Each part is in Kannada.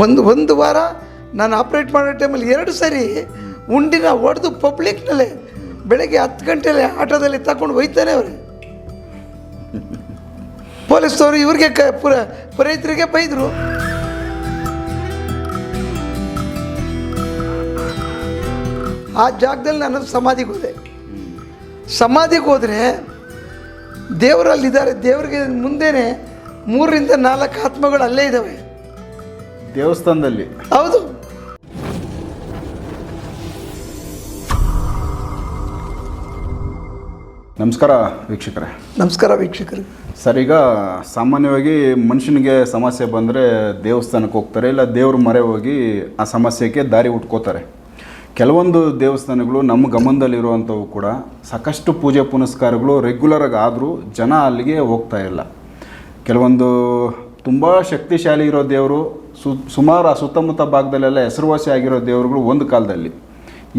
ಒಂದು ಒಂದು ವಾರ ನಾನು ಆಪ್ರೇಟ್ ಮಾಡೋ ಟೈಮಲ್ಲಿ ಎರಡು ಸರಿ ಉಂಡಿನ ಹೊಡೆದು ಪಬ್ಲಿಕ್ನಲ್ಲೇ ಬೆಳಗ್ಗೆ ಹತ್ತು ಗಂಟೆಯಲ್ಲಿ ಆಟೋದಲ್ಲಿ ತಗೊಂಡು ಹೋಯ್ತಾನೆ ಅವ್ರೆ. ಪೊಲೀಸ್ನವರು ಇವ್ರಿಗೆ ಕ, ಪುರ, ಪುರೈತರಿಗೆ ಬೈದರು. ಆ ಜಾಗದಲ್ಲಿ ನಾನು ಸಮಾಧಿಗೆ ಹೋದೆ. ಸಮಾಧಿಗೆ ಹೋದರೆ ದೇವರಲ್ಲಿದ್ದಾರೆ, ದೇವರಿಗೆ ಮುಂದೆನೆ ಮೂರರಿಂದ ನಾಲ್ಕು ಆತ್ಮಗಳು ಅಲ್ಲೇ ಇದ್ದಾವೆ. ದೇವಸ್ಥಾನದಲ್ಲಿ. ಹೌದು. ನಮಸ್ಕಾರ ವೀಕ್ಷಕರೇ. ನಮಸ್ಕಾರ ವೀಕ್ಷಕರೇ. ಸರ್ ಈಗ ಸಾಮಾನ್ಯವಾಗಿ ಮನುಷ್ಯನಿಗೆ ಸಮಸ್ಯೆ ಬಂದರೆ ದೇವಸ್ಥಾನಕ್ಕೆ ಹೋಗ್ತಾರೆ ಇಲ್ಲ ದೇವ್ರ ಮರೆ ಹೋಗಿ ಆ ಸಮಸ್ಯೆಗೆ ದಾರಿ ಹುಟ್ಕೋತಾರೆ ಕೆಲವೊಂದು ದೇವಸ್ಥಾನಗಳು ನಮ್ಮ ಗಮನದಲ್ಲಿರುವಂಥವು ಕೂಡ ಸಾಕಷ್ಟು ಪೂಜೆ ಪುನಸ್ಕಾರಗಳು ರೆಗ್ಯುಲರಾಗಿ ಆದರೂ ಜನ ಅಲ್ಲಿಗೆ ಹೋಗ್ತಾ ಇಲ್ಲ. ಕೆಲವೊಂದು ತುಂಬ ಶಕ್ತಿಶಾಲಿ ಇರೋ ದೇವರು ಸುಮಾರು ಆ ಸುತ್ತಮುತ್ತ ಭಾಗದಲ್ಲೆಲ್ಲ ಹೆಸರುವಾಸಿ ಆಗಿರೋ ದೇವರುಗಳು ಒಂದು ಕಾಲದಲ್ಲಿ.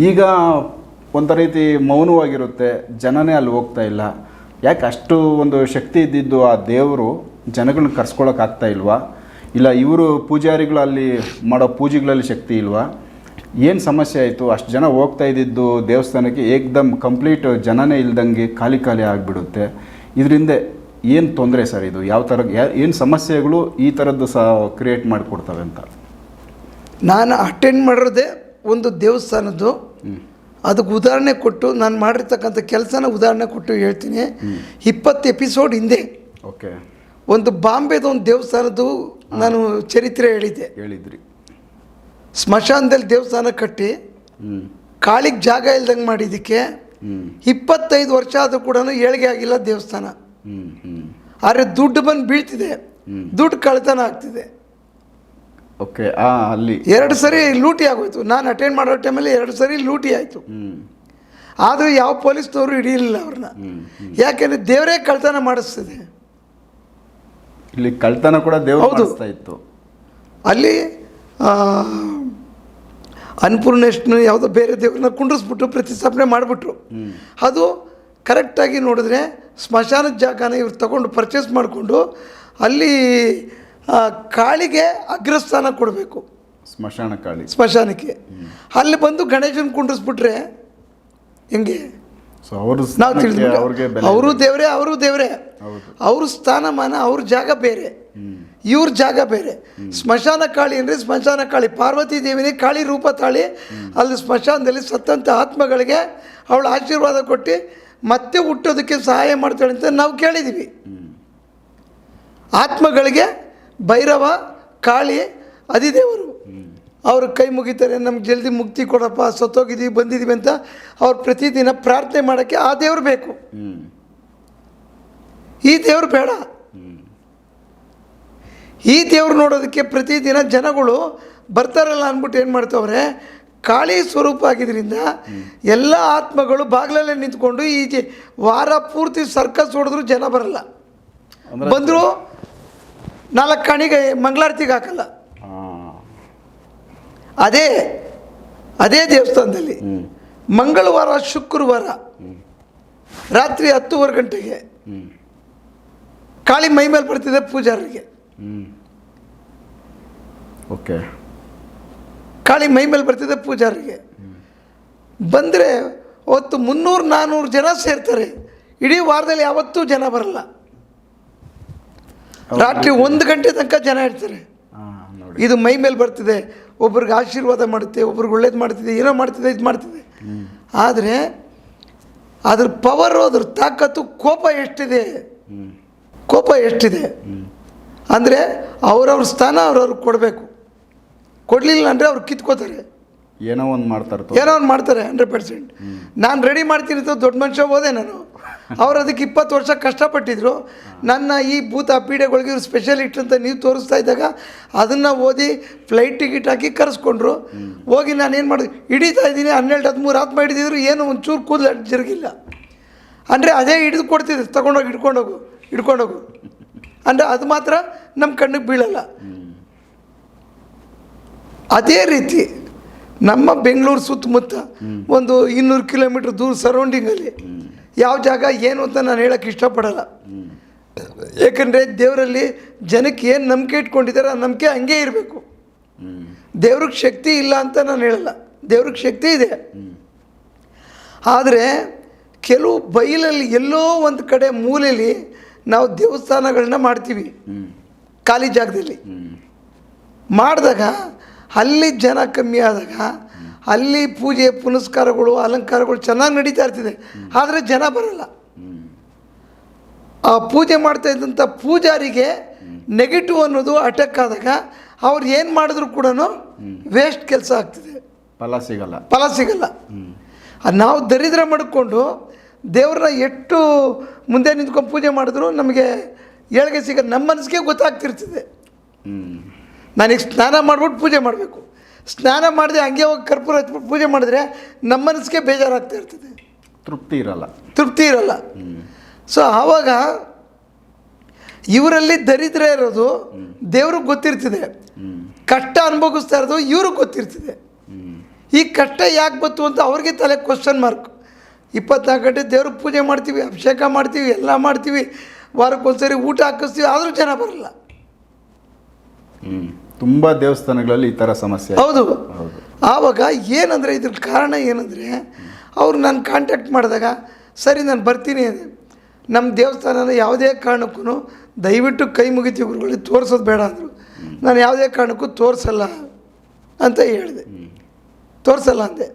ಈಗ ಒಂದು ರೀತಿ ಮೌನವಾಗಿರುತ್ತೆ, ಜನನೇ ಅಲ್ಲಿ ಹೋಗ್ತಾ ಇಲ್ಲ. ಯಾಕೆ ಅಷ್ಟು ಒಂದು ಶಕ್ತಿ ಇದ್ದಿದ್ದು ಆ ದೇವರು ಜನಗಳನ್ನ ಕರ್ಸ್ಕೊಳಕ್ಕಾಗ್ತಾ ಇಲ್ವಾ? ಇಲ್ಲ, ಇವರು ಪೂಜಾರಿಗಳು ಅಲ್ಲಿ ಮಾಡೋ ಪೂಜೆಗಳಲ್ಲಿ ಶಕ್ತಿ ಇಲ್ವಾ? ಏನು ಸಮಸ್ಯೆ ಆಯಿತು? ಅಷ್ಟು ಜನ ಹೋಗ್ತಾ ಇದ್ದಿದ್ದು ದೇವಸ್ಥಾನಕ್ಕೆ ಏಕ್ದಮ್ ಕಂಪ್ಲೀಟ್ ಜನನೇ ಇಲ್ದಂಗೆ ಖಾಲಿ ಖಾಲಿ ಆಗಿಬಿಡುತ್ತೆ. ಇದರಿಂದ ಏನು ತೊಂದರೆ ಸರ್ ಇದು? ಯಾವ ಥರ ಏನು ಸಮಸ್ಯೆಗಳು ಈ ಥರದ್ದು ಸಹ ಕ್ರಿಯೇಟ್ ಮಾಡಿಕೊಡ್ತವೆ ಅಂತ? ನಾನು ಅಟೆಂಡ್ ಮಾಡಿರೋದೇ ಒಂದು ದೇವಸ್ಥಾನದ್ದು. ಅದಕ್ಕೆ ಉದಾಹರಣೆ ಕೊಟ್ಟು ನಾನು ಮಾಡಿರ್ತಕ್ಕಂಥ ಕೆಲಸನ ಉದಾಹರಣೆ ಕೊಟ್ಟು ಹೇಳ್ತೀನಿ. ಇಪ್ಪತ್ತು ಎಪಿಸೋಡ್ ಹಿಂದೆ ಓಕೆ. ಒಂದು ಬಾಂಬೆದ ಒಂದು ದೇವಸ್ಥಾನದ್ದು ನಾನು ಚರಿತ್ರೆ ಹೇಳಿದ್ದೆ. ಹೇಳಿದ್ರಿ. ಸ್ಮಶಾನದಲ್ಲಿ ದೇವಸ್ಥಾನ ಕಟ್ಟಿ ಹ್ಞೂ ಕಾಳಿಗೆ ಜಾಗ ಇಲ್ದಂಗೆ ಮಾಡಿದ್ದಕ್ಕೆ ಇಪ್ಪತ್ತೈದು ವರ್ಷ ಆದರೂ ಕೂಡ ಏಳಿಗೆ ಆಗಿಲ್ಲ ದೇವಸ್ಥಾನ. ಆದರೆ ದುಡ್ಡು ಬಂದು ಬೀಳ್ತಿದೆ. ದುಡ್ಡು ಕಳ್ತನ ಆಗ್ತಿದೆ. ಓಕೆ ಅಲ್ಲಿ. ಎರಡು ಸರಿ ಲೂಟಿ ಆಗೋಯ್ತು. ನಾನು ಅಟೆಂಡ್ ಮಾಡೋ ಟೈಮಲ್ಲಿ ಎರಡು ಸರಿ ಲೂಟಿ ಆಯಿತು. ಆದರೂ ಯಾವ ಪೊಲೀಸ್ನವರು ಹಿಡಿಯಲಿಲ್ಲ ಅವ್ರನ್ನ. ಯಾಕೆಂದರೆ ದೇವರೇ ಕಳ್ತನ ಮಾಡಿಸ್ತಿದೆ. ಇಲ್ಲಿ ಕಳ್ತನ ಕೂಡ ದೇವ್ರು ಹೌದು. ಇತ್ತು. ಅಲ್ಲಿ ಆ, ಅನ್ನಪೂರ್ಣೇಶ್ವರನ ಯಾವುದೋ ಬೇರೆ ದೇವ್ರನ್ನ ಕುಂಡ್ರಿಸ್ಬಿಟ್ಟು ಪ್ರತಿಷ್ಠಾಪನೆ ಮಾಡಿಬಿಟ್ರು. ಅದು ಕರೆಕ್ಟಾಗಿ ನೋಡಿದ್ರೆ ಸ್ಮಶಾನದ ಜಾಗನ ಇವ್ರು ತಗೊಂಡು ಪರ್ಚೇಸ್ ಮಾಡಿಕೊಂಡು ಅಲ್ಲಿ ಕಾಳಿಗೆ ಅಗ್ರಸ್ಥಾನ ಕೊಡಬೇಕು. ಸ್ಮಶಾನ ಕಾಳಿ. ಸ್ಮಶಾನಕ್ಕೆ. ಅಲ್ಲಿ ಬಂದು ಗಣೇಶನ ಕುಂಡ್ರಿಸ್ಬಿಟ್ರೆ ಹೆಂಗೆ? ಸೊ ಅವರು ನಾವು ತಿಳಿದ್ಬಿಟ್ಟು ಅವರು ದೇವರೇ ಅವರು ದೇವರೇ. ಅವ್ರ ಸ್ಥಾನಮಾನ ಅವ್ರ ಜಾಗ ಬೇರೆ. ಇವ್ರ ಜಾಗ ಬೇರೆ. ಸ್ಮಶಾನ ಕಾಳಿ ಅಂದರೆ ಸ್ಮಶಾನ ಕಾಳಿ. ಪಾರ್ವತಿ ದೇವಿನೇ ಕಾಳಿ ರೂಪ ತಾಳಿ. ಅಲ್ಲಿ ಸ್ಮಶಾನದಲ್ಲಿ ಸತ್ತಂಥ ಆತ್ಮಗಳಿಗೆ ಅವಳು ಆಶೀರ್ವಾದ ಕೊಟ್ಟು ಮತ್ತೆ ಹುಟ್ಟೋದಕ್ಕೆ ಸಹಾಯ ಮಾಡ್ತಾಳೆ ಅಂತ ನಾವು ಕೇಳಿದ್ದೀವಿ. ಆತ್ಮಗಳಿಗೆ ಭೈರವ, ಕಾಳಿ, ಅಧಿದೇವರು. ಅವರು ಕೈ ಮುಗಿತಾರೆ, ನಮ್ಗೆ ಜಲ್ದಿ ಮುಕ್ತಿ ಕೊಡಪ್ಪ, ಸತ್ತೋಗಿದ್ದೀವಿ, ಬಂದಿದ್ದೀವಿ ಅಂತ ಅವ್ರು ಪ್ರತಿದಿನ ಪ್ರಾರ್ಥನೆ ಮಾಡೋಕ್ಕೆ ಆ ದೇವರು ಬೇಕು. ಈ ದೇವರು ಬೇಡ. ಈ ದೇವ್ರು ನೋಡೋದಕ್ಕೆ ಪ್ರತಿದಿನ ಜನಗಳು ಬರ್ತಾರಲ್ಲ ಅಂದ್ಬಿಟ್ಟು ಏನು ಮಾಡ್ತಾವ್ರೆ ಕಾಳಿ ಸ್ವರೂಪ ಆಗಿದ್ರಿಂದ ಎಲ್ಲ ಆತ್ಮಗಳು ಬಾಗಿಲಲ್ಲೇ ನಿಂತ್ಕೊಂಡು ಈ ಜೆ- ವಾರ ಪೂರ್ತಿ ಸರ್ಕಸ್ ಹೊಡೆದ್ರು ಜನ ಬರಲ್ಲ. ಬಂದರೂ ನಾಲ್ಕು ಕಣಿಗೆ ಮಂಗಳಾರತಿಗೆ ಹಾಕಲ್ಲ. ಅದೇ ಅದೇ ದೇವಸ್ಥಾನದಲ್ಲಿ ಮಂಗಳವಾರ ಶುಕ್ರವಾರ ರಾತ್ರಿ ಹತ್ತುವರೆ ಗಂಟೆಗೆ ಕಾಳಿ ಮೈ ಮೇಲೆ ಬರ್ತಿದೆ ಪೂಜಾರಿಗೆ. ಓಕೆ. ಕಾಳಿ ಮೈ ಮೇಲೆ ಬರ್ತಿದೆ ಪೂಜಾರಿಗೆ. ಬಂದರೆ ಅವತ್ತು ಮುನ್ನೂರು ನಾನ್ನೂರು ಜನ ಸೇರ್ತಾರೆ. ಇಡೀ ವಾರದಲ್ಲಿ ಯಾವತ್ತೂ ಜನ ಬರಲ್ಲ. ರಾತ್ರಿ ಒಂದು ಗಂಟೆ ತನಕ ಜನ ಇರ್ತಾರೆ. ಇದು ಮೈ ಮೇಲೆ ಬರ್ತಿದೆ. ಒಬ್ರಿಗೆ ಆಶೀರ್ವಾದ ಮಾಡುತ್ತೆ ಒಬ್ರಿಗೆ ಒಳ್ಳೇದು ಮಾಡ್ತಿದೆ ಏನೋ ಮಾಡ್ತಿದೆ ಇದು ಮಾಡ್ತಿದೆ. ಆದರೆ ಅದ್ರ ಪವರು ಅದ್ರ ತಾಕತ್ತು ಕೋಪ ಎಷ್ಟಿದೆ? ಕೋಪ ಎಷ್ಟಿದೆ? ಅಂದರೆ ಅವರವ್ರ ಸ್ಥಾನ ಅವ್ರವ್ರಿಗೆ ಕೊಡಬೇಕು. ಕೊಡಲಿಲ್ಲ ಅಂದರೆ ಅವ್ರು ಕಿತ್ಕೋತಾರೆ. ಏನೋ ಒಂದು ಮಾಡ್ತಾರೆ ಏನೋ ಒಂದು ಮಾಡ್ತಾರೆ ಹಂಡ್ರೆಡ್ ಪರ್ಸೆಂಟ್ ನಾನು ರೆಡಿ ಮಾಡ್ತೀನಿ ಅಂತ ದೊಡ್ಡ ಮನುಷ್ಯ ಹೋದೆ ನಾನು. ಅವ್ರು ಅದಕ್ಕೆ ಇಪ್ಪತ್ತು ವರ್ಷ ಕಷ್ಟಪಟ್ಟಿದ್ರು. ನನ್ನ ಈ ಭೂತ ಪೀಡೆಗಳಿಗೆ ಇವ್ರು ಸ್ಪೆಷಲಿಸ್ಟ್ ಅಂತ ನೀವು ತೋರಿಸ್ತಾ ಇದ್ದಾಗ ಅದನ್ನು ಓದಿ ಫ್ಲೈಟ್ ಟಿಕೆಟ್ ಹಾಕಿ ಕರೆಸ್ಕೊಂಡ್ರು. ಹೋಗಿ ನಾನು ಏನು ಮಾಡಿದೆ ಹಿಡಿತಾ ಇದ್ದೀನಿ ಹನ್ನೆರಡು ಹದಿಮೂರು ಆತ್ಮ ಹಿಡಿದಿದ್ರು ಏನು ಒಂಚೂರು ಕೂದಲು ಜರುಗಿಲ್ಲ. ಅಂದರೆ ಅದೇ ಹಿಡಿದು ಕೊಡ್ತಿದ್ರು ತಗೊಂಡೋಗಿ ಹಿಡ್ಕೊಂಡೋಗು ಹಿಡ್ಕೊಂಡೋಗು. ಅಂದರೆ ಅದು ಮಾತ್ರ ನಮ್ಮ ಕಣ್ಣಿಗೆ ಬೀಳಲ್ಲ. ಅದೇ ರೀತಿ ನಮ್ಮ ಬೆಂಗಳೂರು ಸುತ್ತಮುತ್ತ ಒಂದು ಇನ್ನೂರು ಕಿಲೋಮೀಟ್ರ್ ದೂರ ಸರೌಂಡಿಂಗಲ್ಲಿ ಯಾವ ಜಾಗ ಏನು ಅಂತ ನಾನು ಹೇಳೋಕ್ಕೆ ಇಷ್ಟಪಡಲ್ಲ. ಏಕೆಂದರೆ ದೇವರಲ್ಲಿ ಜನಕ್ಕೆ ಏನು ನಂಬಿಕೆ ಇಟ್ಕೊಂಡಿದ್ದಾರೆ ಆ ನಂಬಿಕೆ ಹಂಗೆ ಇರಬೇಕು. ದೇವ್ರಿಗೆ ಶಕ್ತಿ ಇಲ್ಲ ಅಂತ ನಾನು ಹೇಳಲ್ಲ. ದೇವ್ರಿಗೆ ಶಕ್ತಿ ಇದೆ. ಆದರೆ ಕೆಲವು ಬೈಲಲ್ಲಿ ಎಲ್ಲೋ ಒಂದು ಕಡೆ ಮೂಲೆಯಲ್ಲಿ ನಾವು ದೇವಸ್ಥಾನಗಳನ್ನ ಮಾಡ್ತೀವಿ. ಖಾಲಿ ಜಾಗದಲ್ಲಿ. ಮಾಡಿದಾಗ ಅಲ್ಲಿ ಜನ ಕಮ್ಮಿ ಆದಾಗ ಅಲ್ಲಿ ಪೂಜೆ ಪುನಸ್ಕಾರಗಳು ಅಲಂಕಾರಗಳು ಚೆನ್ನಾಗಿ ನಡೀತಾ ಇರ್ತಿದೆ. ಆದರೆ ಜನ ಬರಲ್ಲ. ಆ ಪೂಜೆ ಮಾಡ್ತಾ ಇದ್ದಂಥ ಪೂಜಾರಿಗೆ ನೆಗೆಟಿವ್ ಅನ್ನೋದು ಅಟ್ಯಾಕ್ ಆದಾಗ ಅವ್ರು ಏನು ಮಾಡಿದ್ರು ಕೂಡ ವೇಸ್ಟ್ ಕೆಲಸ ಆಗ್ತಿದೆ. ಫಲ ಸಿಗಲ್ಲ. ಫಲ ಸಿಗಲ್ಲ. ನಾವು ದರಿದ್ರ ಮಾಡಿಕೊಂಡು ದೇವ್ರನ್ನ ಎಷ್ಟು ಮುಂದೆ ನಿಂತ್ಕೊಂಡು ಪೂಜೆ ಮಾಡಿದ್ರು ನಮಗೆ ಏಳಿಗೆ ಸಿಗ ನಮ್ಮ ಮನಸ್ಸಿಗೆ ಗೊತ್ತಾಗ್ತಿರ್ತದೆ. ನಾನೀಗ ಸ್ನಾನ ಮಾಡ್ಬಿಟ್ಟು ಪೂಜೆ ಮಾಡಬೇಕು. ಸ್ನಾನ ಮಾಡಿದೆ ಹಂಗೆ ಹೋಗಿ ಕರ್ಪೂರ ಹಚ್ಬಿಟ್ಟು ಪೂಜೆ ಮಾಡಿದ್ರೆ ನಮ್ಮ ಮನಸ್ಸಿಗೆ ಬೇಜಾರಾಗ್ತಾ ಇರ್ತದೆ. ತೃಪ್ತಿ ಇರಲ್ಲ. ತೃಪ್ತಿ ಇರಲ್ಲ. ಸೊ ಆವಾಗ ಇವರಲ್ಲಿ ದರಿದ್ರ ಇರೋದು ದೇವ್ರಿಗೆ ಗೊತ್ತಿರ್ತದೆ. ಕಷ್ಟ ಅನುಭವಿಸ್ತಾ ಇರೋದು ಇವ್ರಿಗೆ ಗೊತ್ತಿರ್ತದೆ. ಈ ಕಷ್ಟ ಯಾಕೆ ಬಂತು ಅಂತ ಅವ್ರಿಗೆ ತಲೆ ಕ್ವಶನ್ ಮಾರ್ಕ್ ಇಪ್ಪತ್ನಾಲ್ಕು ಗಂಟೆ ದೇವ್ರಿಗೆ ಪೂಜೆ ಮಾಡ್ತೀವಿ ಅಭಿಷೇಕ ಮಾಡ್ತೀವಿ ಎಲ್ಲ ಮಾಡ್ತೀವಿ. ವಾರಕ್ಕೊಂದ್ಸರಿ ಊಟ ಹಾಕಿಸ್ತೀವಿ ಆದರೂ ಜನ ಬರಲ್ಲ. ಹ್ಞೂ ತುಂಬ ದೇವಸ್ಥಾನಗಳಲ್ಲಿ ಈ ಥರ ಸಮಸ್ಯೆ ಹೌದು. ಆವಾಗ ಏನಂದರೆ ಇದ್ರ ಕಾರಣ ಏನಂದರೆ ಅವ್ರು ನಾನು ಕಾಂಟ್ಯಾಕ್ಟ್ ಮಾಡಿದಾಗ ಸರಿ ನಾನು ಬರ್ತೀನಿ ಅಂದರೆ ನಮ್ಮ ದೇವಸ್ಥಾನನ ಯಾವುದೇ ಕಾರಣಕ್ಕೂ ದಯವಿಟ್ಟು ಕೈ ಮುಗಿತೀವಿ ಗುರುಗಳಿಗೆ ತೋರಿಸೋದು ಬೇಡ ಅಂದರು. ನಾನು ಯಾವುದೇ ಕಾರಣಕ್ಕೂ ತೋರಿಸಲ್ಲ ಅಂತ ಹೇಳಿದೆ. ತೋರಿಸಲ್ಲ ಅಂದೆ.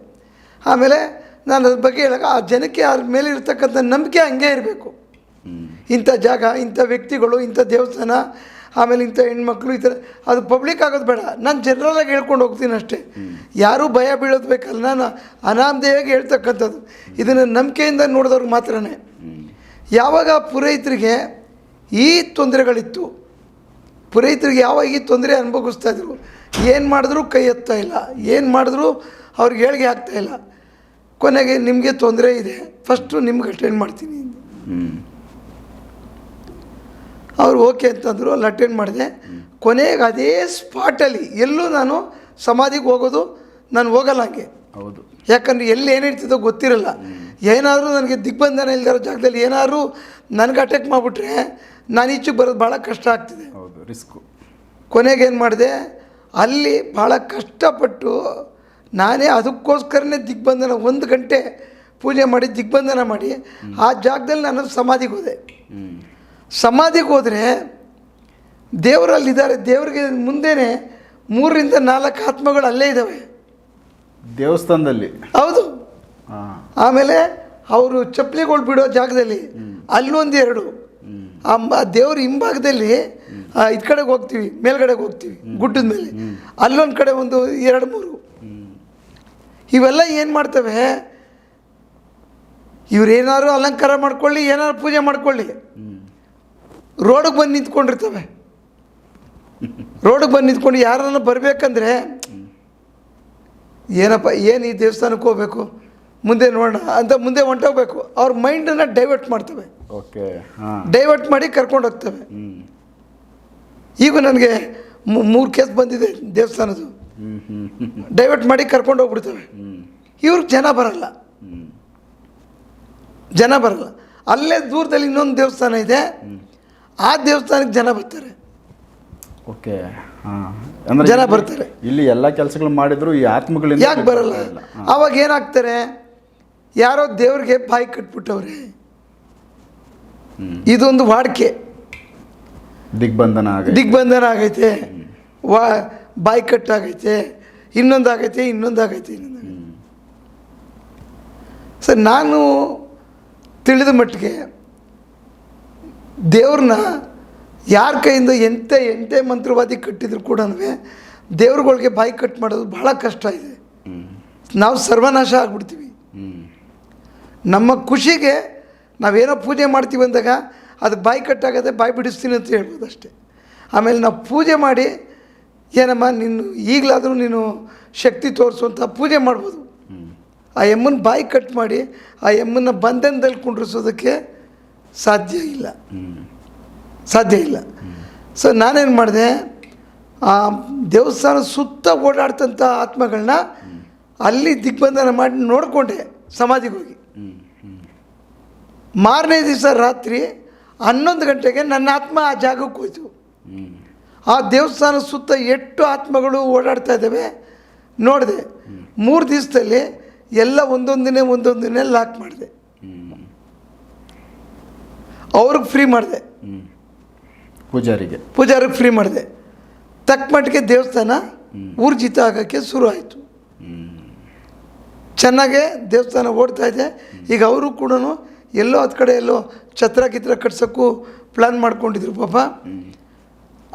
ಆಮೇಲೆ ನಾನು ಅದ್ರ ಬಗ್ಗೆ ಹೇಳಾಗ ಆ ಜನಕ್ಕೆ ಅದ್ರ ಮೇಲೆ ಇರ್ತಕ್ಕಂಥ ನಂಬಿಕೆ ಹಂಗೆ ಇರಬೇಕು. ಇಂಥ ಜಾಗ ಇಂಥ ವ್ಯಕ್ತಿಗಳು ಇಂಥ ದೇವಸ್ಥಾನ ಆಮೇಲೆ ಇಂಥ ಹೆಣ್ಮಕ್ಳು ಈ ಥರ, ಅದು ಪಬ್ಲಿಕ್ ಆಗೋದು ಬೇಡ. ನಾನು ಜನರಲಾಗಿ ಹೇಳ್ಕೊಂಡು ಹೋಗ್ತೀನಿ ಅಷ್ಟೇ. ಯಾರೂ ಭಯ ಬೀಳೋದು ಬೇಕಲ್ಲ. ನಾನು ಅನಾಮಧೇಯವಾಗಿ ಹೇಳ್ತಕ್ಕಂಥದ್ದು. ಇದನ್ನು ನಂಬಿಕೆಯಿಂದ ನೋಡಿದವ್ರಿಗೆ ಮಾತ್ರನೇ. ಯಾವಾಗ ಪುರೋಹಿತರಿಗೆ ಈ ತೊಂದರೆಗಳಿತ್ತು, ಪುರೋಹಿತರಿಗೆ ಯಾವಾಗ ಈ ತೊಂದರೆ ಅನುಭವಿಸ್ತಾ ಇದ್ರು, ಏನು ಮಾಡಿದ್ರು ಕೈ ಎತ್ತಾ ಇಲ್ಲ. ಏನು ಮಾಡಿದ್ರು ಅವ್ರಿಗೆ ಹೇಳಿಗೆ ಆಗ್ತಾ ಇಲ್ಲ. ಕೊನೆಗೆ ನಿಮಗೆ ತೊಂದರೆ ಇದೆ. ಫಸ್ಟು ನಿಮ್ಗೆ ಅಟೆಂಡ್ ಮಾಡ್ತೀನಿ ಅವ್ರು ಓಕೆ ಅಂತಂದರು ಅಲ್ಲಿ ಅಟೆಂಡ್ ಮಾಡಿದೆ. ಕೊನೆಗೆ ಅದೇ ಸ್ಪಾಟಲ್ಲಿ ಎಲ್ಲೂ ನಾನು ಸಮಾಧಿಗೆ ಹೋಗೋದು ನಾನು ಹೋಗಲ್ಲ ಹಾಗೆ. ಹೌದು. ಯಾಕಂದರೆ ಎಲ್ಲಿ ಏನಿರ್ತದೋ ಗೊತ್ತಿರಲ್ಲ. ಏನಾದರೂ ನನಗೆ ದಿಗ್ಬಂಧನ ಇಲ್ದಿರೋ ಜಾಗದಲ್ಲಿ ಏನಾದರೂ ನನಗೆ ಅಟ್ಯಾಕ್ ಮಾಡಿಬಿಟ್ರೆ ನಾನು ಈಚೆಗೆ ಬರೋದು ಭಾಳ ಕಷ್ಟ ಆಗ್ತಿದೆ. ಹೌದು ರಿಸ್ಕು ಕೊನೆಗೆ ಏನು ಮಾಡಿದೆ ಅಲ್ಲಿ ಭಾಳ ಕಷ್ಟಪಟ್ಟು ನಾನೇ ಅದಕ್ಕೋಸ್ಕರನೇ ದಿಗ್ಬಂಧನ ಒಂದು ಗಂಟೆ ಪೂಜೆ ಮಾಡಿ ದಿಗ್ಬಂಧನ ಮಾಡಿ ಆ ಜಾಗದಲ್ಲಿ ನಾನು ಸಮಾಧಿಗೆ ಹೋದೆ. ಸಮಾಧಿಗೆ ಹೋದರೆ ದೇವರಲ್ಲಿದ್ದಾರೆ ದೇವರಿಗೆ ಮುಂದೆನೇ ಮೂರರಿಂದ ನಾಲ್ಕು ಆತ್ಮಗಳು ಅಲ್ಲೇ ಇದ್ದಾವೆ. ದೇವಸ್ಥಾನದಲ್ಲಿ. ಹೌದು. ಆಮೇಲೆ ಅವರು ಚಪ್ಪಲಿಗಳು ಬಿಡೋ ಜಾಗದಲ್ಲಿ ಅಲ್ಲೊಂದು ಎರಡು. ಆ ದೇವ್ರ ಹಿಂಭಾಗದಲ್ಲಿ ಇದು ಕಡೆಗೆ ಹೋಗ್ತೀವಿ ಮೇಲ್ಗಡೆಗೆ ಹೋಗ್ತೀವಿ ಗುಡ್ಡದ ಮೇಲೆ. ಅಲ್ಲೊಂದು ಕಡೆ ಒಂದು ಎರಡು ಮೂರು. ಇವೆಲ್ಲ ಏನು ಮಾಡ್ತವೆ? ಇವರೇನಾದ್ರು ಅಲಂಕಾರ ಮಾಡ್ಕೊಳ್ಳಿ ಏನಾದ್ರು ಪೂಜೆ ಮಾಡ್ಕೊಳ್ಳಿ. ರೋಡಿಗೆ ಬಂದು ನಿಂತ್ಕೊಂಡಿರ್ತವೆ. ರೋಡಿಗೆ ಬಂದು ನಿಂತ್ಕೊಂಡು ಯಾರನ್ನ ಬರಬೇಕಂದ್ರೆ ಏನಪ್ಪ ಏನು ಈ ದೇವಸ್ಥಾನಕ್ಕೆ ಹೋಗ್ಬೇಕು ಮುಂದೆ ನೋಡೋಣ ಅಂತ ಮುಂದೆ ಹೊಂಟೋಗ್ಬೇಕು. ಅವ್ರ ಮೈಂಡನ್ನು ಡೈವರ್ಟ್ ಮಾಡ್ತವೆ. ಓಕೆ ಡೈವರ್ಟ್ ಮಾಡಿ ಕರ್ಕೊಂಡು ಹೋಗ್ತವೆ. ಈಗ ನನಗೆ ಮೂರು ಕೇಸ್ ಬಂದಿದೆ ದೇವಸ್ಥಾನದ್ದು. ಡೈವರ್ಟ್ ಮಾಡಿ ಕರ್ಕೊಂಡು ಹೋಗ್ಬಿಡ್ತವೆ. ಇವ್ರಿಗೆ ಜನ ಬರಲ್ಲ. ಜನ ಬರಲ್ಲ. ಅಲ್ಲೇ ದೂರದಲ್ಲಿ ಇನ್ನೊಂದು ದೇವಸ್ಥಾನ ಇದೆ. ಆ ದೇವಸ್ಥಾನಕ್ಕೆ ಜನ ಬರ್ತಾರೆ. ಓಕೆ ಹಾಂ. ಅಂದ್ರೆ ಜನ ಬರ್ತಾರೆ. ಇಲ್ಲಿ ಎಲ್ಲ ಕೆಲಸಗಳು ಮಾಡಿದ್ರು ಈ ಆತ್ಮಗಳಿಂದ ಯಾಕೆ ಬರಲ್ಲ? ಅವಾಗ ಆವಾಗ ಏನಾಗ್ತಾರೆ? ಯಾರೋ ದೇವ್ರಿಗೆ ಬಾಯಿ ಕಟ್ಬಿಟ್ಟವ್ರೆ. ಇದೊಂದು ವಾಡಿಕೆ. ದಿಗ್ಬಂಧನ ದಿಗ್ಬಂಧನ ಆಗೈತೆ. ವಾ ಬಾಯಿ ಕಟ್ಟಾಗೈತೆ. ಇನ್ನೊಂದು ಆಗೈತೆ ಇನ್ನೊಂದು ಆಗೈತೆ ಇನ್ನೊಂದು ಆಗೈತೆ. ಸರ್ ನಾನು ತಿಳಿದ ಮಟ್ಟಿಗೆ ದೇವ್ರನ್ನ ಯಾರ ಕೈಯಿಂದ ಎಂತೆ ಎಂತೆ ಮಂತ್ರವಾದಿ ಕಟ್ಟಿದ್ರು ಕೂಡ ದೇವ್ರುಗಳಿಗೆ ಬಾಯಿ ಕಟ್ ಮಾಡೋದು ಭಾಳ ಕಷ್ಟ ಇದೆ. ನಾವು ಸರ್ವನಾಶ ಆಗ್ಬಿಡ್ತೀವಿ. ನಮ್ಮ ಖುಷಿಗೆ ನಾವೇನೋ ಪೂಜೆ ಮಾಡ್ತೀವಿ ಅಂದಾಗ ಅದು ಬಾಯಿ ಕಟ್ಟಾಗದೆ ಬಾಯಿ ಬಿಡಿಸ್ತೀನಿ ಅಂತ ಹೇಳ್ಬೋದು ಅಷ್ಟೇ. ಆಮೇಲೆ ನಾವು ಪೂಜೆ ಮಾಡಿ, ಏನಮ್ಮ ನೀನು ಈಗಲಾದರೂ ನೀನು ಶಕ್ತಿ ತೋರಿಸುವಂಥ ಪೂಜೆ ಮಾಡ್ಬೋದು. ಆ ಎಮ್ಮನ ಬಾಯಿ ಕಟ್ ಮಾಡಿ, ಆ ಎಮ್ಮನ್ನು ಬಂಧನದಲ್ಲಿ ಕುಂಡ್ರಿಸೋದಕ್ಕೆ ಸಾಧ್ಯ ಇಲ್ಲ. ಸಾಧ್ಯ ಇಲ್ಲ. ಸೊ ನಾನೇನು ಮಾಡಿದೆ? ಆ ದೇವಸ್ಥಾನ ಸುತ್ತ ಓಡಾಡ್ತಂಥ ಆತ್ಮಗಳನ್ನ ಅಲ್ಲಿ ದಿಗ್ಬಂಧನ ಮಾಡಿ ನೋಡಿಕೊಂಡೆ ಸಮಾಧಿಗೆ ಹೋಗಿ. ಮಾರನೇ ದಿವಸ ರಾತ್ರಿ ಹನ್ನೊಂದು ಗಂಟೆಗೆ ನನ್ನ ಆತ್ಮ ಆ ಜಾಗಕ್ಕೆ ಹೋಯ್ತು. ಆ ದೇವಸ್ಥಾನ ಸುತ್ತ ಎಷ್ಟು ಆತ್ಮಗಳು ಓಡಾಡ್ತಾ ಇದ್ದಾವೆ ನೋಡಿದೆ. ಮೂರು ದಿವಸದಲ್ಲಿ ಎಲ್ಲ ಒಂದೊಂದಿನೇ ಒಂದೊಂದಿನೇ ಲಾಕ್ ಮಾಡಿದೆ. ಅವ್ರಿಗೆ ಫ್ರೀ ಮಾಡಿದೆ. ಪೂಜಾರಿಗೆ. ಪೂಜಾರಿಗೆ ಫ್ರೀ ಮಾಡಿದೆ. ತಕ್ಕ ಮಟ್ಟಿಗೆ ದೇವಸ್ಥಾನ ಊರ್ಜಿತ ಆಗೋಕ್ಕೆ ಶುರು ಆಯಿತು. ಚೆನ್ನಾಗೇ ದೇವಸ್ಥಾನ ಓಡ್ತಾ ಇದೆ. ಈಗ ಅವರು ಕೂಡ ಎಲ್ಲೋ ಹತ್ತು ಕಡೆ ಎಲ್ಲೋ ಛತ್ರ ಕಿತ್ರ ಕಟ್ಸೋಕ್ಕೂ ಪ್ಲ್ಯಾನ್ ಮಾಡ್ಕೊಂಡಿದ್ರು ಪಾಪ.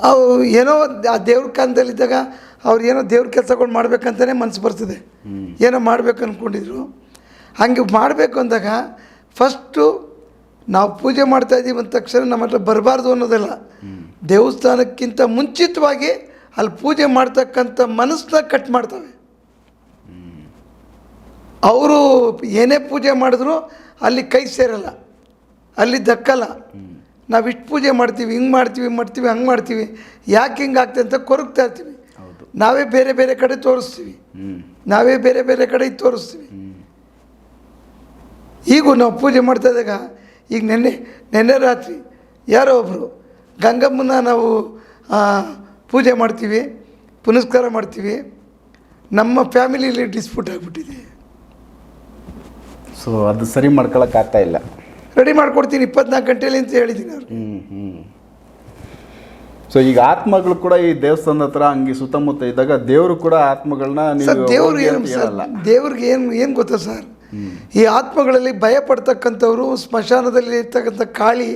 ಅವು ಏನೋ ಆ ದೇವ್ರ ಕಾಲದಲ್ಲಿದ್ದಾಗ ಅವ್ರು ಏನೋ ದೇವ್ರ ಕೆಲಸಗಳು ಮಾಡ್ಬೇಕಂತಲೇ ಮನಸ್ಸು ಬರ್ತದೆ. ಏನೋ ಮಾಡಬೇಕು ಅಂದ್ಕೊಂಡಿದ್ರು ಹಂಗೆ ಮಾಡಬೇಕು ಅಂದಾಗ ಫಸ್ಟು ನಾವು ಪೂಜೆ ಮಾಡ್ತಾ ಇದ್ದೀವಿ ಅಂದ ತಕ್ಷಣ ನಮ್ಮ ಹತ್ರ ಬರಬಾರ್ದು ಅನ್ನೋದಲ್ಲ. ದೇವಸ್ಥಾನಕ್ಕಿಂತ ಮುಂಚಿತವಾಗಿ ಅಲ್ಲಿ ಪೂಜೆ ಮಾಡ್ತಕ್ಕಂಥ ಮನಸ್ಸನ್ನ ಕಟ್ ಮಾಡ್ತವೆ. ಅವರು ಏನೇ ಪೂಜೆ ಮಾಡಿದ್ರು ಅಲ್ಲಿ ಕೈ ಸೇರಲ್ಲ ಅಲ್ಲಿ ದಕ್ಕಲ್ಲ. ನಾವು ಇಷ್ಟು ಪೂಜೆ ಮಾಡ್ತೀವಿ ಹಿಂಗೆ ಮಾಡ್ತೀವಿ ಮಾಡ್ತೀವಿ ಹಂಗೆ ಮಾಡ್ತೀವಿ. ಯಾಕೆ ಹಿಂಗೆ ಆಗ್ತದೆ ಅಂತ ಕೊರಗ್ತಾ ಇರ್ತೀವಿ. ನಾವೇ ಬೇರೆ ಬೇರೆ ಕಡೆ ತೋರಿಸ್ತೀವಿ. ನಾವೇ ಬೇರೆ ಬೇರೆ ಕಡೆ ತೋರಿಸ್ತೀವಿ. ಈಗೂ ನಾವು ಪೂಜೆ ಮಾಡ್ತಾ ಇದ್ದಾಗ ಈಗ ನೆನ್ನೆ ನೆನ್ನೆ ರಾತ್ರಿ ಯಾರೋ ಒಬ್ಬರು ಗಂಗಮ್ಮನ ನಾವು ಪೂಜೆ ಮಾಡ್ತೀವಿ ಪುನಸ್ಕಾರ ಮಾಡ್ತೀವಿ ನಮ್ಮ ಫ್ಯಾಮಿಲಿಯಲ್ಲಿ ಡಿಸ್ಪ್ಯೂಟ್ ಆಗಿಬಿಟ್ಟಿದೆ. ಸೊ ಅದು ಸರಿ ಮಾಡ್ಕೊಳಕ್ಕೆ ಆಗ್ತಾ ಇಲ್ಲ. ರೆಡಿ ಮಾಡ್ಕೊಡ್ತೀನಿ ಇಪ್ಪತ್ನಾಲ್ಕು ಗಂಟೆಯಲ್ಲಿ ಅಂತ ಹೇಳಿದ್ದೀನಿ ಅವ್ರು. ಹ್ಞೂ ಹ್ಞೂ ಸೊ ಈಗ ಆತ್ಮಗಳು ಕೂಡ ಈ ದೇವಸ್ಥಾನದ ಹತ್ರ ಹಂಗೆ ಸುತ್ತಮುತ್ತ ಇದ್ದಾಗ ದೇವರು ಕೂಡ ಆತ್ಮಗಳನ್ನ ಸರ್ ನೀವು ದೇವ್ರು ಹೋಗಿ ಏನು ಹೇಳಲ್ಲ. ದೇವ್ರಿಗೆ ಏನು ಏನು ಗೊತ್ತಾ ಸರ್? ಈ ಆತ್ಮಗಳಲ್ಲಿ ಭಯ ಪಡ್ತಕ್ಕಂಥವ್ರು ಸ್ಮಶಾನದಲ್ಲಿ ಇರ್ತಕ್ಕಂಥ ಕಾಳಿ,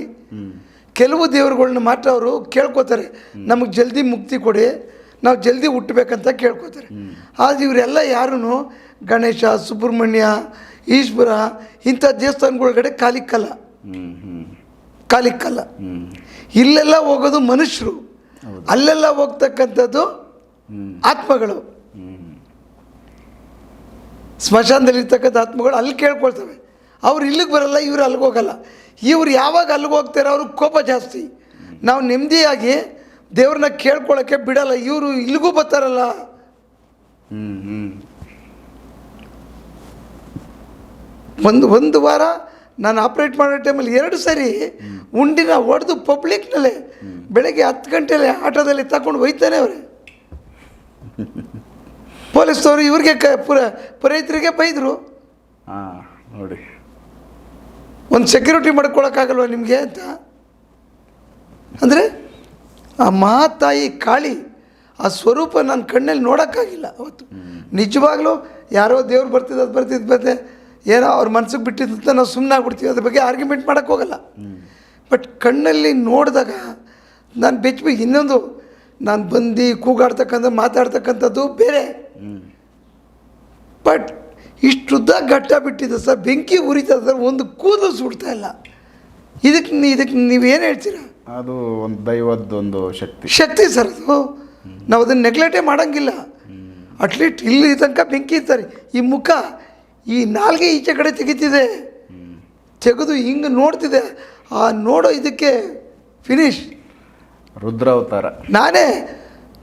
ಕೆಲವು ದೇವರುಗಳನ್ನ ಮಾತ್ರ ಅವರು ಕೇಳ್ಕೊತಾರೆ. ನಮಗೆ ಜಲ್ದಿ ಮುಕ್ತಿ ಕೊಡಿ, ನಾವು ಜಲ್ದಿ ಹುಟ್ಟಬೇಕಂತ ಕೇಳ್ಕೊತಾರೆ. ಆದರೆ ಇವರೆಲ್ಲ ಯಾರೂ ಗಣೇಶ, ಸುಬ್ರಹ್ಮಣ್ಯ, ಈಶ್ವರ, ಇಂಥ ದೇವಸ್ಥಾನಗಳೊಳಗಡೆ ಕಾಲಿಕ್ಕಲ್ಲ ಕಾಲಿಕ್ಕಲ್ಲ ಇಲ್ಲೆಲ್ಲ ಹೋಗೋದು ಮನುಷ್ಯರು ಅಲ್ಲೆಲ್ಲ ಹೋಗ್ತಕ್ಕಂಥದ್ದು ಆತ್ಮಗಳು. ಹ್ಮ್ ಸ್ಮಶಾನದಲ್ಲಿ ಇರ್ತಕ್ಕಂಥ ಆತ್ಮಗಳು ಅಲ್ಲಿ ಕೇಳ್ಕೊಳ್ತವೆ. ಅವ್ರು ಇಲ್ಲಿಗೆ ಬರಲ್ಲ ಇವರು ಅಲ್ಲಿಗೆ ಹೋಗಲ್ಲ. ಇವ್ರು ಯಾವಾಗ ಅಲ್ಲಿಗೆ ಹೋಗ್ತಾರೆ ಅವ್ರಿಗೆ ಕೋಪ ಜಾಸ್ತಿ. ನಾವು ನೆಮ್ಮದಿಯಾಗಿ ದೇವ್ರನ್ನ ಕೇಳ್ಕೊಳ್ಳೋಕ್ಕೆ ಬಿಡಲ್ಲ ಇವರು ಇಲ್ಲಿಗೂ ಬರ್ತಾರಲ್ಲ. ಒಂದು ಒಂದು ವಾರ ನಾನು ಆಪ್ರೇಟ್ ಮಾಡೋ ಟೈಮಲ್ಲಿ ಎರಡು ಸರಿ ಉಂಡಿನ ಹೊಡೆದು ಪಬ್ಲಿಕ್ನಲ್ಲೇ ಬೆಳಗ್ಗೆ ಹತ್ತು ಗಂಟೆಯಲ್ಲಿ ಆಟೋದಲ್ಲಿ ತಗೊಂಡು ಹೋಯ್ತಾನೆ ಅವರೇ. ಪೊಲೀಸ್ನವರು ಇವ್ರಿಗೆ ಕ ಪುರ ಪುರೋಹಿತರಿಗೆ ಬೈದರು. ಹಾ ನೋಡಿ. ಒಂದು ಸೆಕ್ಯೂರಿಟಿ ಮಾಡ್ಕೊಳಕ್ಕಾಗಲ್ವ ನಿಮಗೆ ಅಂತ? ಅಂದರೆ ಆ ಮಹಾತಾಯಿ ಕಾಳಿ ಆ ಸ್ವರೂಪ ನನ್ನ ಕಣ್ಣಲ್ಲಿ ನೋಡೋಕ್ಕಾಗಿಲ್ಲ ಅವತ್ತು. ನಿಜವಾಗ್ಲೂ ಯಾರೋ ದೇವ್ರು ಬರ್ತಿದ್ದು ಅದು ಬರ್ತಿದ್ದು ಬರ್ತೆ ಏನೋ ಅವ್ರ ಮನ್ಸಿಗೆ ಅಂತ ನಾವು ಸುಮ್ಮನೆ ಆಗ್ಬಿಡ್ತೀವಿ ಅದ್ರ ಬಗ್ಗೆ ಆರ್ಗ್ಯುಮೆಂಟ್ ಮಾಡೋಕ್ಕೆ ಹೋಗಲ್ಲ. ಬಟ್ ಕಣ್ಣಲ್ಲಿ ನೋಡಿದಾಗ ನಾನು ಬೆಚ್ಚಿ ಇನ್ನೊಂದು ನಾನು ಬಂದು ಕೂಗಾಡ್ತಕ್ಕಂಥ ಮಾತಾಡ್ತಕ್ಕಂಥದ್ದು ಬೇರೆ. ಬಟ್ ಇಷ್ಟುದ್ದ ಘಟ್ಟ ಬಿಟ್ಟಿದೆ ಸರ್. ಬೆಂಕಿ ಉರಿತದೆ ಸರ್. ಒಂದು ಕೂದಲು ಸುಡ್ತಾ ಇಲ್ಲ. ಇದಕ್ಕೆ ಇದಕ್ಕೆ ನೀವು ಏನು ಹೇಳ್ತೀರಾ? ಅದು ಒಂದು ದೈವದ್ದೊಂದು ಶಕ್ತಿ. ಶಕ್ತಿ ಸರ್ ಅದು. ನಾವು ಅದನ್ನು ನೆಗ್ಲೆಕ್ಟೇ ಮಾಡೋಂಗಿಲ್ಲ. ಅಟ್ಲೀಸ್ಟ್ ಇಲ್ಲಿ ತನಕ ಬೆಂಕಿ ಇರ್ತಾರೆ. ಈ ಮುಖ ಈ ನಾಲ್ಗೆ ಈಚೆ ಕಡೆ ತೆಗಿತಿದೆ. ತೆಗೆದು ಹಿಂಗೆ ನೋಡ್ತಿದೆ. ಆ ನೋಡೋ ಇದಕ್ಕೆ ಫಿನಿಶ್ ರುದ್ರಾವತಾರ. ನಾನೇ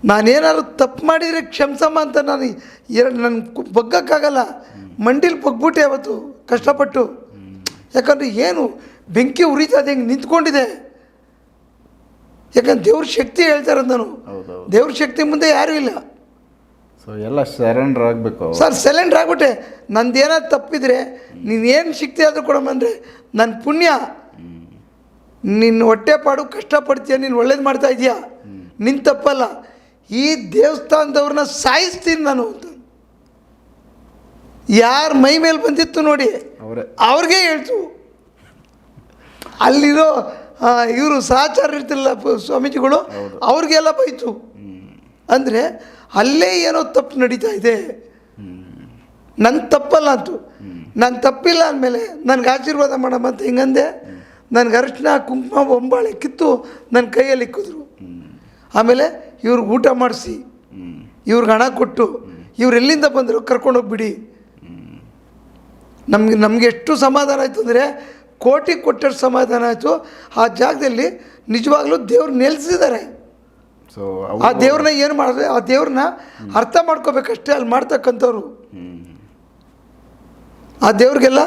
ನಾನೇನಾದ್ರು ತಪ್ಪು ಮಾಡಿದರೆ ಕ್ಷಮಿಸಮ್ಮ ಅಂತ ನಾನು ಎರಡು ನನ್ನ ಬಗ್ಗಕ್ಕಾಗಲ್ಲ. ಮಂಡಿಲಿ ಬಗ್ಬಿಟ್ಟೆ ಅವತ್ತು ಕಷ್ಟಪಟ್ಟು. ಯಾಕಂದರೆ ಏನು ಬೆಂಕಿ ಉರಿತಾ ಅದು ಹಿಂಗೆ ನಿಂತ್ಕೊಂಡಿದೆ. ಯಾಕಂದ್ರೆ ದೇವ್ರ ಶಕ್ತಿ ಹೇಳ್ತಾರೆ ನಾನು ದೇವ್ರ ಶಕ್ತಿ ಮುಂದೆ ಯಾರೂ ಇಲ್ಲ. ಸೊ ಎಲ್ಲ ಸರೆಂಡರ್ ಆಗಬೇಕು ಸರ್ ಸೆಲೆಂಡರ್ ಆಗ್ಬಿಟ್ಟೆ. ನಂದೇನಾದ್ರು ತಪ್ಪಿದ್ರೆ ನೀನೇನು ಶಕ್ತಿ ಆದರೂ ಕೊಡಮ್ಮಂದ್ರೆ ನನ್ನ ಪುಣ್ಯ. ನಿನ್ನ ಹೊಟ್ಟೆ ಪಾಡು ಕಷ್ಟಪಡ್ತೀಯ ನೀನು ಒಳ್ಳೇದು ಮಾಡ್ತಾ ಇದೀಯಾ. ನಿನ್ನ ತಪ್ಪಲ್ಲ. ಈ ದೇವಸ್ಥಾನದವ್ರನ್ನ ಸಾಯಿಸ್ತೀನಿ ನಾನು ಅಂತ. ಯಾರ ಮೈ ಮೇಲೆ ಬಂದಿತ್ತು ನೋಡಿ ಅವರೇ. ಅವ್ರಿಗೆ ಹೇಳ್ತು. ಅಲ್ಲಿರೋ ಇವರು ಸಹಚಾರ ಇರ್ತಿಲ್ಲ ಸ್ವಾಮೀಜಿಗಳು ಅವ್ರಿಗೆಲ್ಲ ಬೈತು. ಅಂದರೆ ಅಲ್ಲೇ ಏನೋ ತಪ್ಪು ನಡೀತಾ ಇದೆ. ನನ್ನ ತಪ್ಪಲ್ಲ ಅಂತು. ನಾನು ತಪ್ಪಿಲ್ಲ ಅಂದಮೇಲೆ ನನಗೆ ಆಶೀರ್ವಾದ ಮಾಡಮ್ಮ ಅಂತ ಹಿಂಗಂದೆ ನನಗೆ ಅರಿಶಿನ ಕುಂಕುಮ ಒಂಬಾಳೆ ಕಿತ್ತು ನನ್ನ ಕೈಯಲ್ಲಿ ಇಕ್ಕಿದ್ರು. ಆಮೇಲೆ ಇವ್ರಿಗೆ ಊಟ ಮಾಡಿಸಿ ಇವ್ರಿಗೆ ಹಣ ಕೊಟ್ಟು ಇವ್ರು ಎಲ್ಲಿಂದ ಬಂದರು ಕರ್ಕೊಂಡೋಗ್ಬಿಡಿ ನಮಗೆ ನಮಗೆ ಎಷ್ಟು ಸಮಾಧಾನ ಆಯಿತು ಅಂದರೆ ಕೋಟಿ ಕೊಟ್ಟಷ್ಟು ಸಮಾಧಾನ ಆಯಿತು. ಆ ಜಾಗದಲ್ಲಿ ನಿಜವಾಗ್ಲೂ ದೇವ್ರು ನೆಲೆಸಿದ್ದಾರೆ. ಸೊ ಆ ದೇವ್ರನ್ನ ಏನು ಮಾಡಿದ್ರೆ ಆ ದೇವ್ರನ್ನ ಅರ್ಥ ಮಾಡ್ಕೋಬೇಕಷ್ಟೇ ಅಲ್ಲಿ ಮಾಡ್ತಕ್ಕಂಥವ್ರು. ಆ ದೇವ್ರಿಗೆಲ್ಲ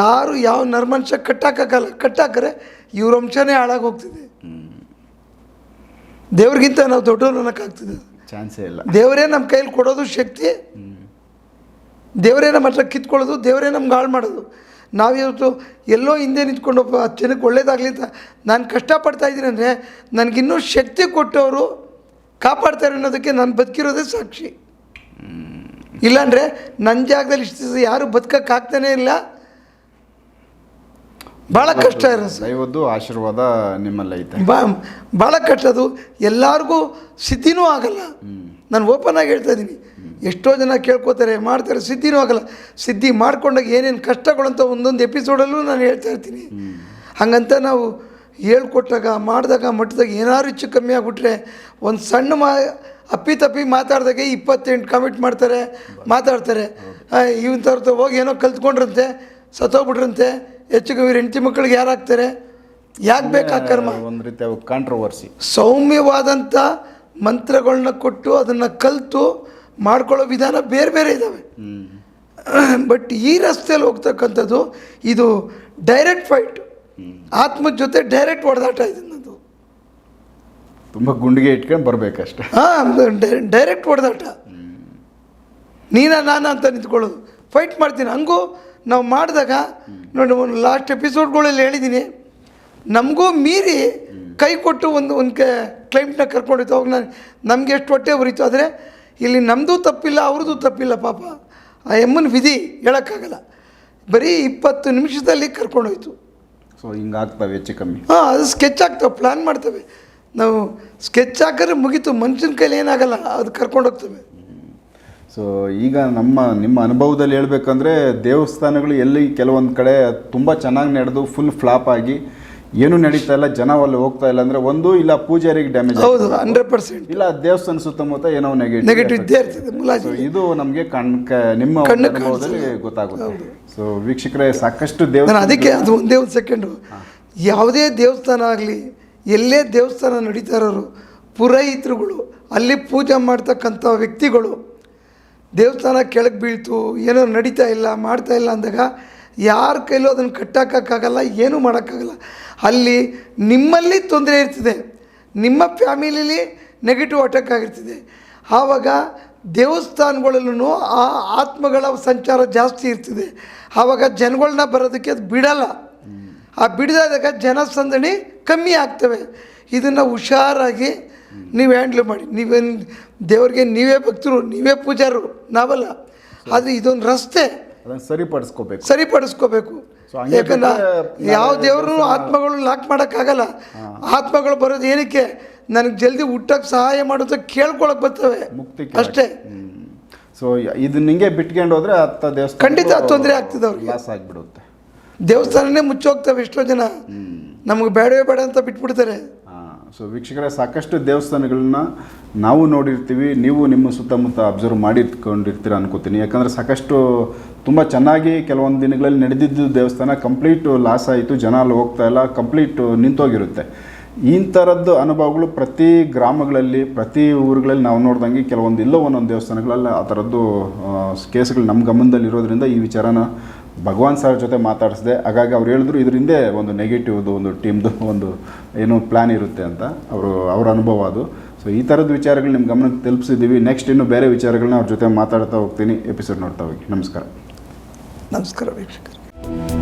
ಯಾರು ಯಾವ ನರ್ಮಂಶ ಕಟ್ಟಾಕಲ್ಲ ಕಟ್ಟಾಕರೆ ಇವ್ರ ಅಂಶನೇ ಹಾಳಾಗಿ ಹೋಗ್ತಿದೆ. ದೇವ್ರಿಗಿಂತ ನಾವು ದೊಡ್ಡವ್ರು ಅನ್ನೋಕ್ಕಾಗ್ತದೆ ಚಾನ್ಸೇ ಇಲ್ಲ. ದೇವರೇ ನಮ್ಮ ಕೈಯಲ್ಲಿ ಕೊಡೋದು ಶಕ್ತಿ. ದೇವರೇ ನಮ್ಮ ಹತ್ರ ಕಿತ್ಕೊಳ್ಳೋದು ದೇವರೇ ನಮ್ಗೆ ಹಾಳು ಮಾಡೋದು. ನಾವಿವತ್ತು ಎಲ್ಲೋ ಹಿಂದೆ ನಿಂತ್ಕೊಂಡು ಜನಕ್ಕೆ ಒಳ್ಳೇದಾಗಲಿ ಅಂತ ನಾನು ಕಷ್ಟಪಡ್ತಾ ಇದ್ದೀನಿ ಅಂದರೆ ನನಗಿನ್ನೂ ಶಕ್ತಿ ಕೊಟ್ಟವರು ಕಾಪಾಡ್ತಾರೆ ಅನ್ನೋದಕ್ಕೆ ನಾನು ಬದುಕಿರೋದೇ ಸಾಕ್ಷಿ. ಇಲ್ಲಾಂದರೆ ನನ್ನ ಜಾಗದಲ್ಲಿ ಇಷ್ಟು ಯಾರು ಬದುಕಕ್ಕಾಗ್ತಾನೇ ಇಲ್ಲ. ಭಾಳ ಕಷ್ಟ ಇರೋದು ಸರ್ ದೈವದ್ದು ಆಶೀರ್ವಾದ ನಿಮ್ಮಲ್ಲಿ ಐತೆ. ಬಾ ಭಾಳ ಕಷ್ಟ ಅದು. ಎಲ್ಲರಿಗೂ ಸಿದ್ಧಿನೂ ಆಗಲ್ಲ. ನಾನು ಓಪನ್ ಆಗಿ ಹೇಳ್ತಾ ಇದ್ದೀನಿ. ಎಷ್ಟೋ ಜನ ಕೇಳ್ಕೊತಾರೆ ಮಾಡ್ತಾರೆ ಸಿದ್ಧಿನೂ ಆಗಲ್ಲ. ಸಿದ್ಧಿ ಮಾಡ್ಕೊಂಡಾಗ ಏನೇನು ಕಷ್ಟಗಳಂತ ಒಂದೊಂದು ಎಪಿಸೋಡಲ್ಲೂ ನಾನು ಹೇಳ್ತಾ ಇರ್ತೀನಿ. ಹಾಗಂತ ನಾವು ಹೇಳ್ಕೊಟ್ಟಾಗ ಮಾಡಿದಾಗ ಮಟ್ಟದಾಗ ಏನಾದ್ರು ಹೆಚ್ಚು ಕಮ್ಮಿ ಆಗಿಬಿಟ್ರೆ ಒಂದು ಸಣ್ಣ ಮಾ ಅಪ್ಪಿ ತಪ್ಪಿ ಮಾತಾಡ್ದಾಗೆ ಇಪ್ಪತ್ತೆಂಟು ಕಮಿಟ್ ಮಾಡ್ತಾರೆ ಮಾತಾಡ್ತಾರೆ. ಇವನ್ ಥರದ ಹೋಗಿ ಏನೋ ಕಲ್ತ್ಕೊಂಡ್ರಂತೆ. ಸತ್ತೋಗ್ಬಿಟ್ರಂತೆ. ಹೆಚ್ಚು ಕಮ್ಮಿ ಹೆಂಡತಿ ಮಕ್ಕಳಿಗೆ ಯಾರಾಗ್ತಾರೆ? ಯಾಕೆ ಬೇಕಾ ಕರ್ಮ? ಒಂದು ರೀತಿ ಕಾಂಟ್ರವರ್ಸಿ ಸೌಮ್ಯವಾದಂಥ ಮಂತ್ರಗಳನ್ನ ಕೊಟ್ಟು ಅದನ್ನು ಕಲಿತು ಮಾಡ್ಕೊಳ್ಳೋ ವಿಧಾನ ಬೇರೆ ಬೇರೆ ಇದ್ದಾವೆ ಬಟ್ ಈ ರಸ್ತೆಯಲ್ಲಿ ಹೋಗ್ತಕ್ಕಂಥದ್ದು ಇದು ಡೈರೆಕ್ಟ್ ಫೈಟ್ ಆತ್ಮದ ಜೊತೆ ಡೈರೆಕ್ಟ್ ಹೊಡೆದಾಟ ಇದೆ ನನ್ನದು ತುಂಬ ಗುಂಡಿಗೆ ಇಟ್ಕೊಂಡು ಬರಬೇಕಷ್ಟೆ. ಹಾಂ ಡೈರೆಕ್ಟ್ ಹೊಡೆದಾಟ ನೀನ ನಾನು ಅಂತ ನಿಂತ್ಕೊಳ್ಳೋದು. ಫೈಟ್ ಮಾಡ್ತೀನಿ. ಹಂಗೂ ನಾವು ಮಾಡಿದಾಗ ನೋಡಿ ಒಂದು ಲಾಸ್ಟ್ ಎಪಿಸೋಡ್ಗಳಲ್ಲಿ ಹೇಳಿದ್ದೀನಿ. ನಮಗೂ ಮೀರಿ ಕೈ ಕೊಟ್ಟು ಒಂದು ಒಂದು ಕೆ ಕ್ಲೈಂಟ್ನ ಕರ್ಕೊಂಡಿತ್ತು. ಅವಾಗ ನಾನು ನಮಗೆ ಎಷ್ಟು ಹೊಟ್ಟೆ ಉರಿತು ಆದರೆ ಇಲ್ಲಿ ನಮ್ಮದು ತಪ್ಪಿಲ್ಲ ಅವ್ರದ್ದು ತಪ್ಪಿಲ್ಲ ಪಾಪ. ಆ ಎಮ್ಮನ ವಿಧಿ ಹೇಳೋಕ್ಕಾಗಲ್ಲ. ಬರೀ ಇಪ್ಪತ್ತು ನಿಮಿಷದಲ್ಲಿ ಕರ್ಕೊಂಡೋಯ್ತು. ಸೊ ಹಿಂಗಾಗ್ತವೆ ಹೆಚ್ಚು ಕಮ್ಮಿ. ಹಾಂ ಅದು ಸ್ಕೆಚ್ ಆಗ್ತವೆ ಪ್ಲ್ಯಾನ್ ಮಾಡ್ತವೆ. ನಾವು ಸ್ಕೆಚ್ ಹಾಕಿದ್ರೆ ಮುಗೀತು ಮನುಷ್ಯನ ಕೈಲಿ ಏನಾಗಲ್ಲ ಅದು ಕರ್ಕೊಂಡು ಹೋಗ್ತವೆ ಸೊ ಈಗ ನಮ್ಮ ನಿಮ್ಮ ಅನುಭವದಲ್ಲಿ ಹೇಳಬೇಕಂದ್ರೆ ದೇವಸ್ಥಾನಗಳು ಎಲ್ಲಿ ಕೆಲವೊಂದು ಕಡೆ ತುಂಬ ಚೆನ್ನಾಗಿ ನಡೆದು ಫುಲ್ ಫ್ಲಾಪ್ ಆಗಿ ಏನು ನಡೀತಾ ಇಲ್ಲ ಜನ ಅಲ್ಲಿ ಹೋಗ್ತಾ ಇಲ್ಲ ಅಂದ್ರೆ ಒಂದು ಇಲ್ಲ ಪೂಜಾರಿಗೆ ಡ್ಯಾಮೇಜ್ ಹೌದು ಹಂಡ್ರೆಡ್ ಪರ್ಸೆಂಟ್ ಇಲ್ಲ ದೇವಸ್ಥಾನ ಸುತ್ತಮುತ್ತ ಏನೋ ನೆಗೆಟಿವ್ ನೆಗೆಟಿವ್ ಇದ್ದೇ ಇರ್ತದೆ ಮುಲಾಜಿ. ಇದು ನಮಗೆ ಕಣ್ ನಿಮ್ಮ ಅನುಭವದಲ್ಲಿ ಗೊತ್ತಾಗುತ್ತೆ. ಸೊ ವೀಕ್ಷಕರೇ ಸಾಕಷ್ಟು ದೇವಸ್ಥಾನ ಅದಕ್ಕೆ ಅದು ಒಂದೇ ಒಂದು ಸೆಕೆಂಡು ಯಾವುದೇ ದೇವಸ್ಥಾನ ಆಗಲಿ ಎಲ್ಲೇ ದೇವಸ್ಥಾನ ನಡೀತಾ ಇರೋರು ಪುರೋಹಿತರುಗಳು ಅಲ್ಲಿ ಪೂಜೆ ಮಾಡ್ತಕ್ಕಂಥ ವ್ಯಕ್ತಿಗಳು ದೇವಸ್ಥಾನ ಕೆಳಗೆ ಬೀಳ್ತು, ಏನೋ ನಡೀತಾ ಇಲ್ಲ, ಮಾಡ್ತಾ ಇಲ್ಲ ಅಂದಾಗ ಯಾರ ಕೈಲೂ ಅದನ್ನು ಕಟ್ಟೋಕ್ಕಾಗಲ್ಲ ಏನೂ ಮಾಡೋಕ್ಕಾಗಲ್ಲ. ಅಲ್ಲಿ ನಿಮ್ಮಲ್ಲಿ ತೊಂದರೆ ಇರ್ತದೆ. ನಿಮ್ಮ ಫ್ಯಾಮಿಲಿಲಿ ನೆಗೆಟಿವ್ ಅಟ್ಯಾಕ್ ಆಗಿರ್ತದೆ. ಆವಾಗ ದೇವಸ್ಥಾನಗಳಲ್ಲೂ ಆ ಆತ್ಮಗಳ ಸಂಚಾರ ಜಾಸ್ತಿ ಇರ್ತದೆ. ಆವಾಗ ಜನಗಳನ್ನ ಬರೋದಕ್ಕೆ ಅದು ಬಿಡಲ್ಲ. ಆ ಬಿಡದಾಗ ಜನಸಂದಣಿ ಕಮ್ಮಿ ಆಗ್ತವೆ. ಇದನ್ನು ಹುಷಾರಾಗಿ ನೀವು ಹ್ಯಾಂಡ್ಲ್ ಮಾಡಿ ನೀವೇನು ದೇವ್ರಿಗೆ ನೀವೇ ಭಕ್ತರು ನೀವೇ ಪೂಜಾರರು ನಾವಲ್ಲ. ಆದರೆ ಇದೊಂದು ರಸ್ತೆ ಸರಿಪಡಿಸ್ಕೋಬೇಕು. ಸರಿಪಡಿಸ್ಕೋಬೇಕು. ಯಾಕಂದ್ರೆ ಯಾವ ದೇವರು ಆತ್ಮಗಳು ಲಾಕ್ ಮಾಡೋಕ್ಕಾಗಲ್ಲ. ಆತ್ಮಗಳು ಬರೋದು ಏನಕ್ಕೆ? ನನಗೆ ಜಲ್ದಿ ಹುಟ್ಟಕ್ಕೆ ಸಹಾಯ ಮಾಡೋದು ಕೇಳ್ಕೊಳಕ್ ಬರ್ತವೆ. ಮುಕ್ತಿ ಅಷ್ಟೇ. ಸೊ ಇದು ನಿಂಗೆ ಬಿಟ್ಕೊಂಡು ಹೋದ್ರೆ ಹತ್ತ ದೇವಸ್ಥಾನ ಖಂಡಿತ ತೊಂದರೆ ಆಗ್ತದೆ ಅವ್ರಿಗೆ. ಲಾಸ್ ಆಗಿಬಿಡುತ್ತೆ. ದೇವಸ್ಥಾನನೇ ಮುಚ್ಚೋಗ್ತವೆ ಎಷ್ಟೋ ಜನ. ನಮಗೆ ಬೇಡವೇ ಬೇಡ ಅಂತ ಬಿಟ್ಬಿಡ್ತಾರೆ. ಸೊ ವೀಕ್ಷಕರೇ, ಸಾಕಷ್ಟು ದೇವಸ್ಥಾನಗಳನ್ನ ನಾವು ನೋಡಿರ್ತೀವಿ. ನೀವು ನಿಮ್ಮ ಸುತ್ತಮುತ್ತ ಅಬ್ಸರ್ವ್ ಮಾಡಿಟ್ಕೊಂಡಿರ್ತೀರ ಅನ್ಕೋತೀನಿ. ಯಾಕಂದರೆ ಸಾಕಷ್ಟು ತುಂಬ ಚೆನ್ನಾಗಿ ಕೆಲವೊಂದು ದಿನಗಳಲ್ಲಿ ನಡೆದಿದ್ದು ದೇವಸ್ಥಾನ ಕಂಪ್ಲೀಟ್ ಲಾಸ್ ಆಯಿತು. ಜನ ಅಲ್ಲಿ ಹೋಗ್ತಾ ಇಲ್ಲ. ಕಂಪ್ಲೀಟ್ ನಿಂತೋಗಿರುತ್ತೆ. ಈ ಥರದ್ದು ಅನುಭವಗಳು ಪ್ರತಿ ಗ್ರಾಮಗಳಲ್ಲಿ, ಪ್ರತಿ ಊರುಗಳಲ್ಲಿ ನಾವು ನೋಡ್ದಂಗೆ ಕೆಲವೊಂದು ಇಲ್ಲೋ ಒಂದೊಂದು ದೇವಸ್ಥಾನಗಳಲ್ಲಿ ಆ ಥರದ್ದು ಕೇಸ್ಗಳು ನಮ್ಮ ಗಮನದಲ್ಲಿ ಇರೋದ್ರಿಂದ ಈ ವಿಚಾರನ ಭಗವಾನ್ ಸರ್ ಜೊತೆ ಮಾತಾಡಿಸಿದೆ. ಹಾಗಾಗಿ ಅವ್ರು ಹೇಳಿದ್ರು ಇದರಿಂದ ಒಂದು ನೆಗೆಟಿವ್ದು ಒಂದು ಟೀಮ್ದು ಒಂದು ಏನು ಪ್ಲ್ಯಾನ್ ಇರುತ್ತೆ ಅಂತ ಅವರು, ಅವ್ರ ಅನುಭವ ಅದು. ಸೊ ಈ ಥರದ ವಿಚಾರಗಳು ನಿಮ್ಮ ಗಮನಕ್ಕೆ ತಲುಪಿಸಿದ್ದೀವಿ ನೆಕ್ಸ್ಟ್ ಇನ್ನು ಬೇರೆ ವಿಚಾರಗಳನ್ನ ಅವ್ರ ಜೊತೆ ಮಾತಾಡ್ತಾ ಹೋಗ್ತೀನಿ. ಎಪಿಸೋಡ್ ನೋಡ್ತಾ ಹೋಗಿ. ನಮಸ್ಕಾರ. ನಮಸ್ಕಾರ ವೀಕ್ಷಕರು.